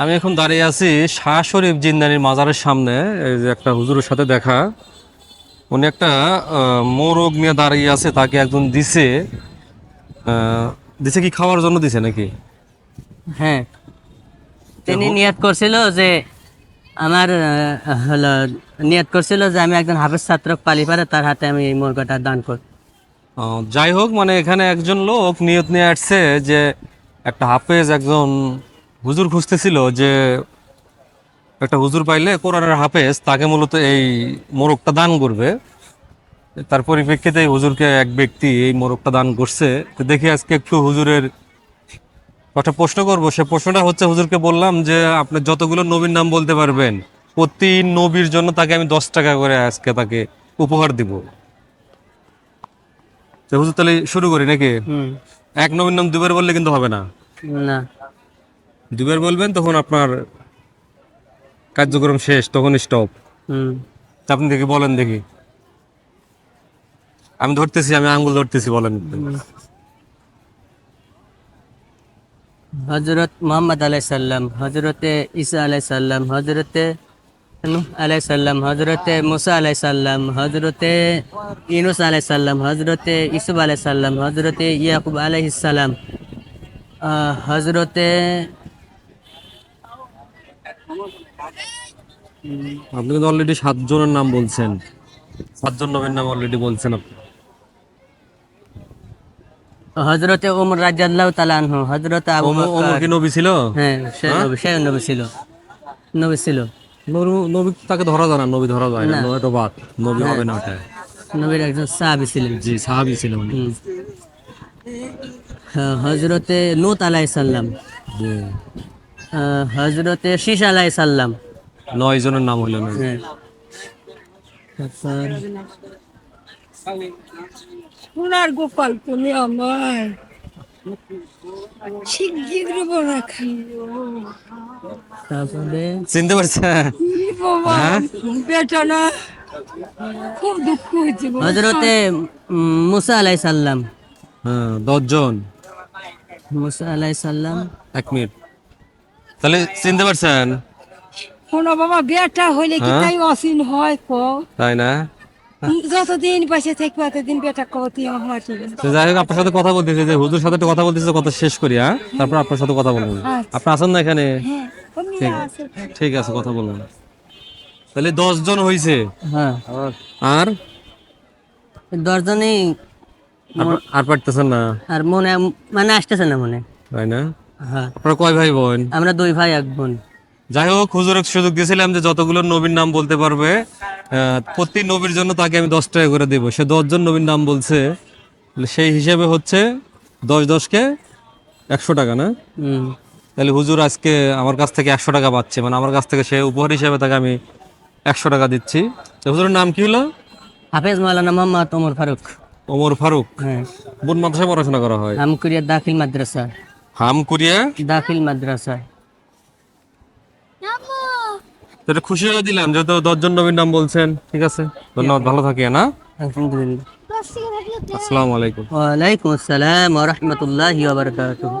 আমি এখন দাঁড়িয়ে আছি শাহ শরীফ জিন্দানির মাজারের সামনে। এই যে একটা হুজুরের সাথে দেখা। উনি একটা মোরগ নিয়ে দাঁড়িয়ে আছে তাকে একজন দিছে। দিছে কি খাওয়ার জন্য দিছে নাকি? হ্যাঁ। তিনি নিয়ত করছিল যে আমার হলো নিয়ত করছিল যে আমি একজন হাফেজ ছাত্র পালি পারে তার হাতে আমি এই মুরগাটা দান করব যাই হোক মানে এখানে একজন লোক নিয়ত নিয়ে আসছে যে একটা হাফেজ একজন হুজুর খুঁজতেছিল যে একটা হুজুর পাইলে কোরআনের হাফেজ তাকে মূলত এই মোরগটা দান করবে। তার পরিপ্রেক্ষিতে এই হুজুরকে এক ব্যক্তি এই মোরগটা দান করছে। তো দেখি আজকে একটু হুজুরের একটা প্রশ্ন করব। সে প্রশ্নটা হচ্ছে হুজুরকে বললাম যে আপনি যতগুলো নবীর নাম বলতে পারবেন প্রতি নবীর জন্য তাকে আমি দশ টাকা করে আজকে তাকে উপহার দিব। হুজুর তাহলে শুরু করি নাকি? হুম। এক নবীর নাম দুবার বললে কিন্তু হবে না। না। দুবার বলবেন তখন আপনার কার্যক্রম শেষ তখন স্টপ হুম। আপনি দেখি বলেন দেখি। আমি ধরতেছি আমি আঙ্গুল ধরতেছি বলেন। হজরত মোহাম্মদ আলাই সাল্লাম হজরতে ঈসা আলাই সাল্লাম হজরতে আলাই সাল্লাম হজরতে মুসা আলাই সাল্লাম হজরতে ইনুস আলাই সাল্লাম হজরতে ইসুফ আলাই সাল্লাম হজরতে ইয়াকুব আলাইহিস সাল্লাম হজরতে আপনি কিন্তু অলরেডি সাতজনের নাম বলছেন। সাতজন নবীর নাম অলরেডি বলছেন আপনি। হজরতে উমর রাজিয়াল্লাহু তাআলা আনহু হজরতে আবু ওমর ওমর কি নবী ছিল? হ্যাঁ সে নবী সে নবী ছিল। নবী ছিল। নবী- নবী তাকে ধরা যায় না নবী ধরা যায় না ওটা বাদ নবী হবে না ওটা। নবীর একজন সাহাবী ছিলেন। জি সাহাবি ছিল উনি। হ্যাঁ, হজরতে নুত আলাই সাল্লাম জি। হজরতে শীষ আলাই সাল্লাম নয় জনের নাম হইল না। হ্যাঁ। সোনার গোপাল তুমি আমার। চিনতে পারছেন? ই বাবা বেটা না। খুব দুঃখ হয়েছে হজরতে মুসা আলাই সাল্লাম হ্যাঁ দশজন। মুসা আলাই সাল্লাম এক মিনিট। তাহলে চিনতে পারছেন? শোনো বাবা বেটা হইলে কি তাই অসীন হয় ক? তাই না? যতদিন পাশে থাকবে ততদিন বেটা কতি আমার যাই হোক আপনার সাথে কথা বলতেছি যে হুজুর সাথে একটু কথা বলতেছি কথা শেষ করি হ্যাঁ? তারপর আপনার সাথে কথা বলব। আপনি আসেন না এখানে? হ্যাঁ আছে। ঠিক আছে কথা বলব তাহলে দশ জন হয়েছে হ্যাঁ। আর? দশজনই আর- আর পারতেছেন না? আর মনে মানে আসতেছে না মনে। তাই না? হ্যাঁ। আপনার কয় ভাই বোন? আমরা দুই ভাই এক বোন। যাই হোক হুজুরের সুযোগ দিয়েছিলাম যে যতগুলো নবীর নাম বলতে পারবে প্রতি নবীর জন্য তাকে আমি দশ টাকা করে দেবো। সে দশজন নবীর নাম বলছে সেই হিসেবে হচ্ছে দশ দশকে একশো টাকা না? হুম। তাহলে হুজুর আজকে আমার কাছ থেকে একশো টাকা পাচ্ছে মানে আমার কাছ থেকে সে উপহার হিসেবে তাকে আমি একশো টাকা দিচ্ছি। হুজুরের নাম কি হলো? হাফেজ মাওলানা মোহাম্মদ ওমর ফারুক। ওমর ফারুক। হ্যাঁ। বোন মাদ্রাসায় পড়াশোনা করা হয়? হামকুরিয়া দাখিল মাদ্রাসা। হাম কুরিয়া? দাখিল মাদ্রাসা তো এটা খুশি হয়ে দিলাম যেহেতু দশজন নবীর নাম বলছেন ঠিক আছে? ধন্যবাদ ভালো থাকি না আলহামদুলিল্লাহ। আসসালামু আলাইকুম। ওয়ালাইকুম আসসালাম ওয়া রাহমাতুল্লাহি ওয়া বারাকাতুহু।